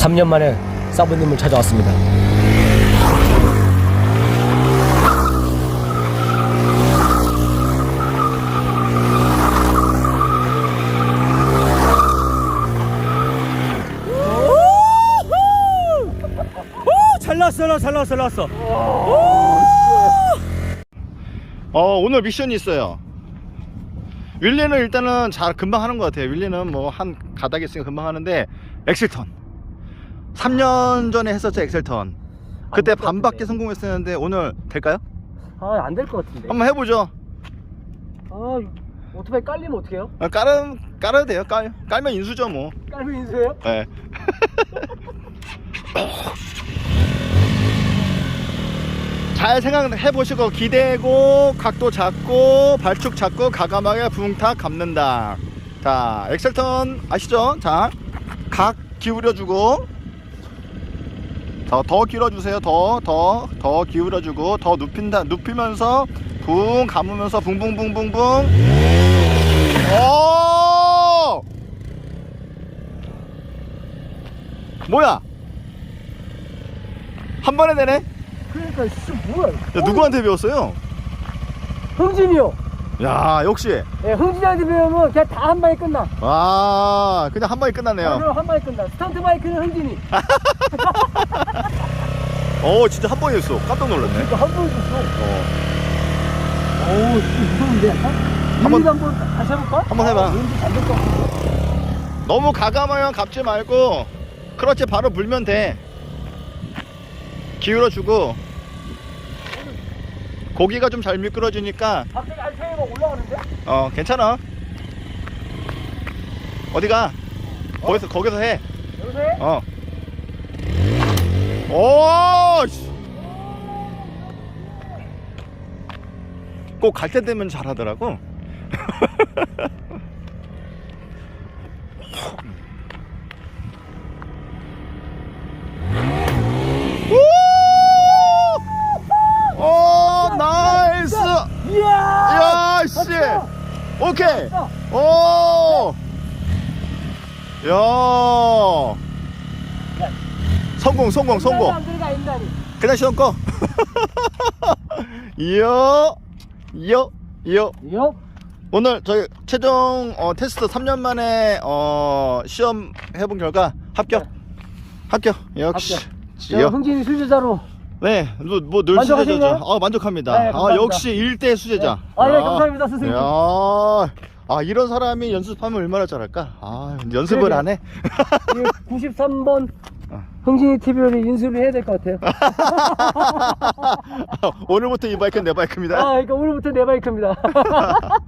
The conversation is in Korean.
3년 만에 사부님을 찾아왔습니다. 잘 나왔어, 잘 나왔어, 잘 나왔어. 어 오늘 미션이 있어요 윌리는 일단은 잘 금방 하는 것 같아요 윌리는 뭐 한 가닥 있으니까 금방 하는데 엑셀턴 3년 전에 했었죠 엑셀턴 그때 될것 반밖에 같은데. 성공했었는데 오늘 될까요? 아, 안 될 것 같은데. 한번 해보죠 아, 오토바이 깔리면 어떡해요? 아, 깔은 깔아도 돼요 깔 깔면 인수죠 뭐 깔면 인수해요? 네. 잘 생각해 보시고 기대고 각도 잡고 발축 잡고 가감하게 붕탁 감는다. 자 엑셀턴 아시죠? 자 각 기울여 주고 더 더 길어 주세요. 더 더 더 기울여 주고 더 눕힌다 눕히면서 붕 감으면서 붕붕붕붕붕. 오! 뭐야? 한 번에 되네? 그러니까, 씨, 뭐야. 야, 누구한테 배웠어요? 흥진이요. 야, 역시. 예, 흥진이한테 배우면 그냥 다 한 방에 끝나. 와, 그냥 한 방에 끝났네요. 그럼 한 방에 끝나. 스턴트 바이크는 흥진이. 어, 진짜 한 번이었어. 깜짝 놀랐네. 이거 한 번에 줬어. 어. 어우, 씨, 무서운데? 한 번- 한번 한번 다시 해볼까? 한번 해봐. 아, 왠지 잘될 것 같아. 너무 가감하면 감지 말고, 크러치 바로 물면 돼. 기울여주고, 고기가 좀 잘 미끄러지니까, 갑자기 알파이가 올라가는데? 어, 괜찮아. 어디가? 거기서, 거기서 해. 여기서 해? 어. 오! 씨. 꼭갈 때 되면 잘하더라고. 오! 오, 나이스! 이야! 야, 씨! 맞다! 오케이! 오! 야! 성공, 성공, 성공! 그냥 시동 꺼. 이요, 이요, 이요. 이요? 오늘 저희 최종 어, 테스트 3년 만에 어, 시험 해본 결과 합격. 합격. 역시. 네. 저 이요. 흥진이 수제자로. 네, 뭐늘 만족하시나요? 수제자죠. 아, 만족합니다. 네, 아, 감사합니다. 역시 1대 수제자. 아, 예, 감사합니다, 선생님. 야, 아, 이런 사람이 연습하면 얼마나 잘할까? 아, 연습을 그러게요. 안 해. 93번 어. 흥진이 TV를 인수를 해야 될 것 같아요. 오늘부터 이 바이크는 내 바이크입니다. 아, 그러니까 오늘부터 내 바이크입니다.